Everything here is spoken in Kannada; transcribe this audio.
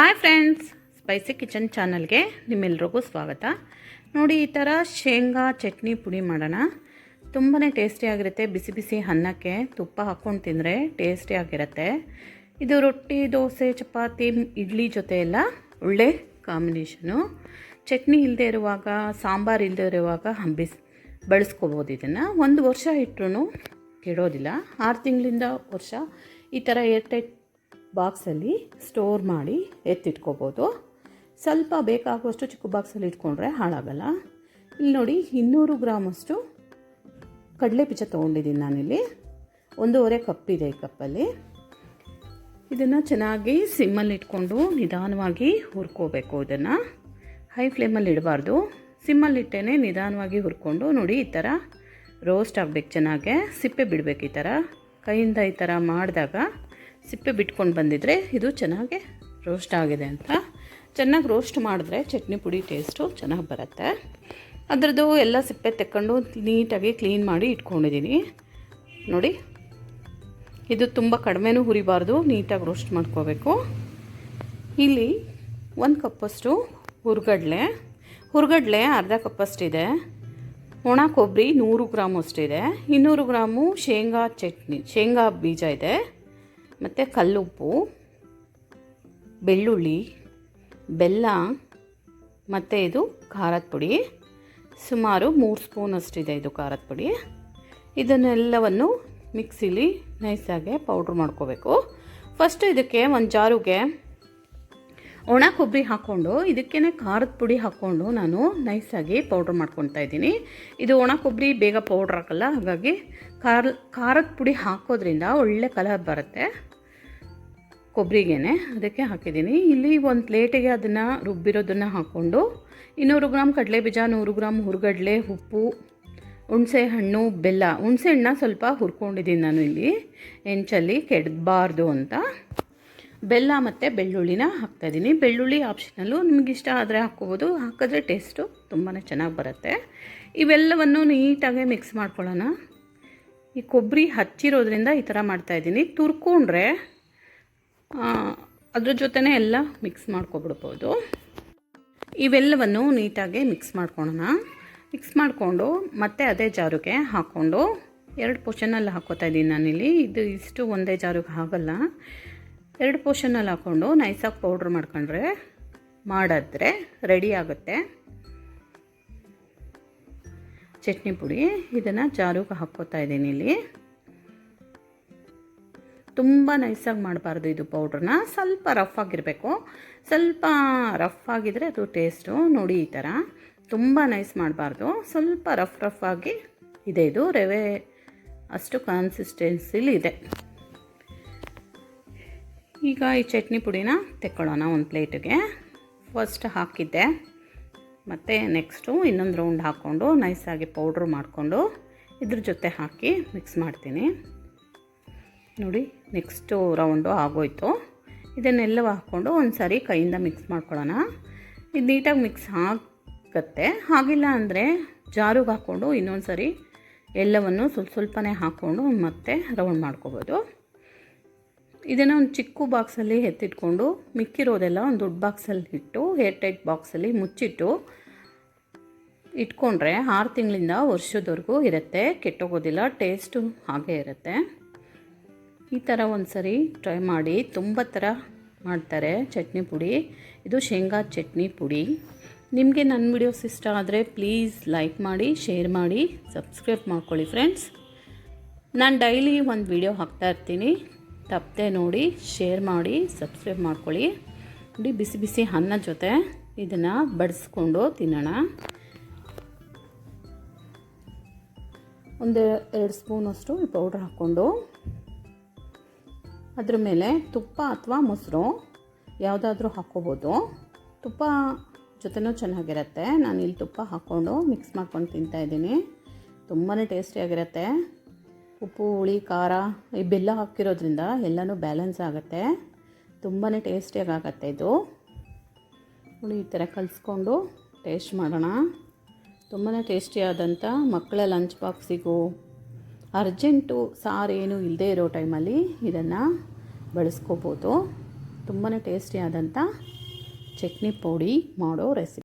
ಹಾಯ್ ಫ್ರೆಂಡ್ಸ್ ಸ್ಪೈಸಿ ಕಿಚನ್ ಚಾನಲ್ಗೆ ನಿಮ್ಮೆಲ್ರಿಗೂ ಸ್ವಾಗತ. ನೋಡಿ, ಈ ಥರ ಶೇಂಗಾ ಚಟ್ನಿ ಪುಡಿ ಮಾಡೋಣ. ತುಂಬಾ ಟೇಸ್ಟಿಯಾಗಿರುತ್ತೆ ಬಿಸಿ ಬಿಸಿ ಅನ್ನಕ್ಕೆ ತುಪ್ಪ ಹಾಕ್ಕೊಂಡು ತಿಂದರೆ ಟೇಸ್ಟಿಯಾಗಿರುತ್ತೆ ಇದು ರೊಟ್ಟಿ, ದೋಸೆ, ಚಪಾತಿ, ಇಡ್ಲಿ ಜೊತೆ ಎಲ್ಲ ಒಳ್ಳೆ ಕಾಂಬಿನೇಷನು ಚಟ್ನಿ ಇಲ್ಲದೆ ಇರುವಾಗ, ಸಾಂಬಾರು ಇಲ್ಲದೆ ಇರುವಾಗ ಬಿಸ್ ಬಳಸ್ಕೋಬೋದು ಇದನ್ನು. ಒಂದು ವರ್ಷ ಇಟ್ಟರು ಕೆಡೋದಿಲ್ಲ. ಆರು ತಿಂಗಳಿಂದ ವರ್ಷ ಈ ಥರ ಏರ್ಟೈಟ್ ಬಾಕ್ಸಲ್ಲಿ ಸ್ಟೋರ್ ಮಾಡಿ ಎತ್ತಿಟ್ಕೋಬೋದು. ಸ್ವಲ್ಪ ಬೇಕಾಗುವಷ್ಟು ಚಿಕ್ಕ ಬಾಕ್ಸಲ್ಲಿ ಇಟ್ಕೊಂಡ್ರೆ ಹಾಳಾಗಲ್ಲ. ಇಲ್ಲಿ ನೋಡಿ ಇನ್ನೂರು ಗ್ರಾಮಷ್ಟು ಕಡಲೆ ಬೀಜ ತೊಗೊಂಡಿದ್ದೀನಿ ನಾನಿಲ್ಲಿ. ಒಂದೂವರೆ ಇದೆ ಈ ಕಪ್ಪಲ್ಲಿ. ಇದನ್ನು ಚೆನ್ನಾಗಿ ಸಿಮ್ಮಲ್ಲಿ ಇಟ್ಕೊಂಡು ನಿಧಾನವಾಗಿ ಹುರ್ಕೋಬೇಕು ಇದನ್ನು. ಹೈ ಫ್ಲೇಮಲ್ಲಿ ಇಡಬಾರ್ದು. ಸಿಮ್ಮಲ್ಲಿ ಇಟ್ಟೇ ನಿಧಾನವಾಗಿ ಹುರ್ಕೊಂಡು ನೋಡಿ ಈ ಥರ ರೋಸ್ಟ್ ಆಗಬೇಕು ಚೆನ್ನಾಗೆ. ಸಿಪ್ಪೆ ಬಿಡಬೇಕು ಈ ಥರ. ಕೈಯಿಂದ ಈ ಥರ ಮಾಡಿದಾಗ ಸಿಪ್ಪೆ ಬಿಟ್ಕೊಂಡು ಬಂದಿದ್ರೆ ಇದು ಚೆನ್ನಾಗಿ ರೋಸ್ಟ್ ಆಗಿದೆ ಅಂತ. ಚೆನ್ನಾಗಿ ರೋಸ್ಟ್ ಮಾಡಿದ್ರೆ ಚಟ್ನಿ ಪುಡಿ ಟೇಸ್ಟು ಚೆನ್ನಾಗಿ ಬರುತ್ತೆ. ಅದರದ್ದು ಎಲ್ಲ ಸಿಪ್ಪೆ ತೆಕ್ಕೊಂಡು ನೀಟಾಗಿ ಕ್ಲೀನ್ ಮಾಡಿ ಇಟ್ಕೊಂಡಿದ್ದೀನಿ ನೋಡಿ, ಇದು ತುಂಬ ಕಡಿಮೆನೂ ಹುರಿಬಾರ್ದು, ನೀಟಾಗಿ ರೋಸ್ಟ್ ಮಾಡ್ಕೋಬೇಕು. ಇಲ್ಲಿ ಒಂದು ಕಪ್ಪಷ್ಟು ಹುರ್ಗಡ್ಲೆ. ಹುರ್ಗಡ್ಲೆ ಅರ್ಧ ಕಪ್ಪಷ್ಟಿದೆ ಒಣ ಕೊಬ್ಬರಿ ನೂರು ಗ್ರಾಮ್ ಅಷ್ಟಿದೆ ಇನ್ನೂರು ಗ್ರಾಮು ಶೇಂಗಾ ಚಟ್ನಿ, ಶೇಂಗಾ ಬೀಜ ಇದೆ. ಮತ್ತು ಕಲ್ಲುಪ್ಪು, ಬೆಳ್ಳುಳ್ಳಿ, ಬೆಲ್ಲ ಮತ್ತು ಇದು ಖಾರದ ಪುಡಿ. ಸುಮಾರು ಮೂರು ಸ್ಪೂನ್ ಅಷ್ಟಿದೆ ಇದು ಖಾರದ ಪುಡಿ. ಇದನ್ನೆಲ್ಲವನ್ನು ಮಿಕ್ಸಿಲಿ ನೈಸಾಗೆ ಪೌಡ್ರ್ ಮಾಡ್ಕೋಬೇಕು. ಫಸ್ಟ್ ಇದಕ್ಕೆ ಒಂದು ಜಾರುಗೆ ಒಣ ಕೊಬ್ಬರಿ ಹಾಕ್ಕೊಂಡು ಇದಕ್ಕೇ ಖಾರದ ಪುಡಿ ಹಾಕ್ಕೊಂಡು ನಾನು ನೈಸಾಗಿ ಪೌಡ್ರ್ ಮಾಡ್ಕೊತಾ ಇದ್ದೀನಿ. ಇದು ಒಣ ಕೊಬ್ಬರಿ ಬೇಗ ಪೌಡ್ರ್ ಹಾಕಲ್ಲ ಹಾಗಾಗಿ ಖಾರ, ಖಾರದ ಪುಡಿ ಹಾಕೋದ್ರಿಂದ ಒಳ್ಳೆ ಕಲರ್ ಬರುತ್ತೆ. ಕೊಬ್ಬರಿಗೇನೆ ಅದಕ್ಕೆ ಹಾಕಿದ್ದೀನಿ. ಇಲ್ಲಿ ಒಂದು ಪ್ಲೇಟಿಗೆ ಅದನ್ನು ರುಬ್ಬಿರೋದನ್ನು ಹಾಕ್ಕೊಂಡು ಇನ್ನೂರು ಗ್ರಾಮ್ ಕಡಲೆ ಬೀಜ ನೂರು ಗ್ರಾಮ್ ಹುರುಗಡಲೆ, ಉಪ್ಪು, ಹುಣಸೆ ಹಣ್ಣು, ಬೆಲ್ಲ. ಹುಣಸೆ ಹಣ್ಣನ್ನ ಸ್ವಲ್ಪ ಹುರ್ಕೊಂಡಿದ್ದೀನಿ ನಾನು ಇಲ್ಲಿ. ಹೆಂಚಲ್ಲಿ ಕೆಡಬಾರ್ದು ಅಂತ. ಬೆಲ್ಲ ಮತ್ತು ಬೆಳ್ಳುಳ್ಳಿನ ಹಾಕ್ತಾಯಿದ್ದೀನಿ ಬೆಳ್ಳುಳ್ಳಿ ಆಪ್ಷನಲ್ಲು ನಿಮ್ಗೆ ಇಷ್ಟ ಆದರೆ ಹಾಕ್ಕೋಬೋದು. ಹಾಕಿದ್ರೆ ಟೇಸ್ಟು ತುಂಬಾ ಚೆನ್ನಾಗಿ ಬರುತ್ತೆ. ಇವೆಲ್ಲವನ್ನು ನೀಟಾಗಿ ಮಿಕ್ಸ್ ಮಾಡ್ಕೊಳ್ಳೋಣ. ಈ ಕೊಬ್ಬರಿ ಹಚ್ಚಿರೋದ್ರಿಂದ ಈ ಥರ ಮಾಡ್ತಾಯಿದ್ದೀನಿ ತುರ್ಕೊಂಡ್ರೆ ಅದ್ರ ಜೊತೆನೇ ಎಲ್ಲ ಮಿಕ್ಸ್ ಮಾಡ್ಕೊಬಿಡ್ಬೋದು. ಇವೆಲ್ಲವನ್ನು ನೀಟಾಗಿ ಮಿಕ್ಸ್ ಮಾಡ್ಕೊಳೋಣ. ಮಿಕ್ಸ್ ಮಾಡಿಕೊಂಡು ಮತ್ತೆ ಅದೇ ಜಾರಿಗೆ ಹಾಕ್ಕೊಂಡು ಎರಡು ಪೋರ್ಷನಲ್ಲಿ ಹಾಕ್ಕೋತಾ ಇದ್ದೀನಿ ನಾನಿಲ್ಲಿ. ಇದು ಇಷ್ಟು ಒಂದೇ ಜಾರಿಗೆ ಆಗಲ್ಲ. ಎರಡು ಪೋರ್ಷನಲ್ಲಿ ಹಾಕ್ಕೊಂಡು ನೈಸಾಗಿ ಪೌಡ್ರ್ ಮಾಡ್ಕೊಂಡ್ರೆ ಮಾಡಿದ್ರೆ ರೆಡಿ ಆಗುತ್ತೆ. ಚಟ್ನಿ ಪುಡಿ ಇದನ್ನು ಜಾರಿಗೆ ಹಾಕ್ಕೋತಾ ಇದ್ದೀನಿ ಇಲ್ಲಿ. ತುಂಬ ನೈಸಾಗಿ ಮಾಡಬಾರ್ದು ಇದು ಪೌಡ್ರನ್ನ ಸ್ವಲ್ಪ ರಫ್ ಆಗಿರಬೇಕು. ಸ್ವಲ್ಪ ರಫ್ ಆಗಿದ್ರೆ ಅದು ಟೇಸ್ಟು ನೋಡಿ ಈ ಥರ ತುಂಬ ನೈಸ್ ಮಾಡಬಾರ್ದು. ಸ್ವಲ್ಪ ರಫ್ ರಫ್ ಆಗಿ ಇದೆ ಇದು. ರವೆ ಅಷ್ಟು ಕನ್ಸಿಸ್ಟೆನ್ಸಿಲಿ ಇದೆ. ಈಗ ಈ ಚಟ್ನಿ ಪುಡಿನ ತೆಕ್ಕೊಳ್ಳೋಣ ಒಂದು ಪ್ಲೇಟಿಗೆ ಫಸ್ಟ್ ಹಾಕಿದ್ದೆ. ಮತ್ತು ನೆಕ್ಸ್ಟು ಇನ್ನೊಂದು ರೌಂಡ್ ಹಾಕ್ಕೊಂಡು ನೈಸಾಗಿ ಪೌಡ್ರ್ ಮಾಡಿಕೊಂಡು ಇದ್ರ ಜೊತೆ ಹಾಕಿ ಮಿಕ್ಸ್ ಮಾಡ್ತೀನಿ. ನೋಡಿ ನೆಕ್ಸ್ಟು ರೌಂಡು ಆಗೋಯ್ತು. ಇದನ್ನೆಲ್ಲ ಹಾಕ್ಕೊಂಡು ಒಂದು ಸಾರಿ ಕೈಯಿಂದ ಮಿಕ್ಸ್ ಮಾಡ್ಕೊಳ್ಳೋಣ. ಇದು ನೀಟಾಗಿ ಮಿಕ್ಸ್ ಆಗುತ್ತೆ. ಆಗಿಲ್ಲ ಅಂದರೆ ಜಾರಿಗೆ ಹಾಕ್ಕೊಂಡು ಇನ್ನೊಂದು ಸಾರಿ ಎಲ್ಲವನ್ನು ಸ್ವಲ್ಪ ಸ್ವಲ್ಪನೇ ಹಾಕ್ಕೊಂಡು ಮತ್ತೆ ರೌಂಡ್ ಮಾಡ್ಕೋಬೋದು. ಇದನ್ನು ಒಂದು ಚಿಕ್ಕ ಬಾಕ್ಸಲ್ಲಿ ಎತ್ತಿಟ್ಕೊಂಡು ಮಿಕ್ಕಿರೋದೆಲ್ಲ ಒಂದು ದೊಡ್ಡ ಬಾಕ್ಸಲ್ಲಿ ಇಟ್ಟು ಏರ್ ಟೈಟ್ ಬಾಕ್ಸಲ್ಲಿ ಮುಚ್ಚಿಟ್ಟು ಇಟ್ಕೊಂಡ್ರೆ ಆರು ತಿಂಗಳಿಂದ ವರ್ಷದವರೆಗೂ ಇರುತ್ತೆ. ಕೆಟ್ಟೋಗೋದಿಲ್ಲ ಟೇಸ್ಟು ಹಾಗೇ ಇರುತ್ತೆ. ಈ ಥರ ಒಂದು ಸರಿ ಟ್ರೈ ಮಾಡಿ ತುಂಬ ಥರ ಮಾಡ್ತಾರೆ ಚಟ್ನಿ ಪುಡಿ. ಇದು ಶೇಂಗಾ ಚಟ್ನಿ ಪುಡಿ. ನಿಮಗೆ ನನ್ನ ವಿಡಿಯೋಸ್ ಇಷ್ಟ ಆದರೆ ಪ್ಲೀಸ್ ಲೈಕ್ ಮಾಡಿ ಶೇರ್ ಮಾಡಿ ಸಬ್ಸ್ಕ್ರೈಬ್ ಮಾಡ್ಕೊಳ್ಳಿ ಫ್ರೆಂಡ್ಸ್ ನಾನು ಡೈಲಿ ಒಂದು ವಿಡಿಯೋ ಹಾಕ್ತಾ ಇರ್ತೀನಿ. ತಪ್ಪದೆ ನೋಡಿ ಶೇರ್ ಮಾಡಿ ಸಬ್ಸ್ಕ್ರೈಬ್ ಮಾಡ್ಕೊಳ್ಳಿ. ನೋಡಿ ಬಿಸಿ ಬಿಸಿ ಅನ್ನ ಜೊತೆ ಇದನ್ನು ಬಡಿಸ್ಕೊಂಡು ತಿನ್ನೋಣ. ಒಂದು ಎರಡು ಸ್ಪೂನಷ್ಟು ಪೌಡ್ರ್ ಹಾಕ್ಕೊಂಡು. ಅದ್ರ ಮೇಲೆ ತುಪ್ಪ ಅಥವಾ ಮೊಸರು ಯಾವುದಾದ್ರೂ ಹಾಕ್ಕೋಬೋದು. ತುಪ್ಪ ಜೊತೆನೂ ಚೆನ್ನಾಗಿರುತ್ತೆ. ನಾನು ಇಲ್ಲಿ ತುಪ್ಪ ಹಾಕ್ಕೊಂಡು ಮಿಕ್ಸ್ ಮಾಡ್ಕೊಂಡು ತಿಂತಾಯಿದ್ದೀನಿ ತುಂಬಾ ಟೇಸ್ಟಿಯಾಗಿರುತ್ತೆ ಉಪ್ಪು, ಹುಳಿ, ಖಾರ ಈ ಬೆಲ್ಲ ಹಾಕಿರೋದ್ರಿಂದ ಎಲ್ಲನೂ ಬ್ಯಾಲೆನ್ಸ್ ಆಗುತ್ತೆ. ತುಂಬಾ ಟೇಸ್ಟಿಯಾಗಿ ಆಗುತ್ತೆ ಇದು. ಹುಳಿ ಈ ಥರ ಕಲಿಸ್ಕೊಂಡು ಟೇಸ್ಟ್ ಮಾಡೋಣ. ತುಂಬಾ ಟೇಸ್ಟಿಯಾದಂಥ ಮಕ್ಕಳ ಲಂಚ್ ಬಾಕ್ಸಿಗೂ ಅರ್ಜೆಂಟು ಏನು ಇಲ್ಲದೆ ಇರೋ ಟೈಮಲ್ಲಿ ಇದನ್ನು ಬಳಸ್ಕೋಬೋದು. ತುಂಬಾ ಟೇಸ್ಟಿಯಾದಂಥ ಚಟ್ನಿ ಪೌಡಿ ಮಾಡೋ ರೆಸಿಪಿ.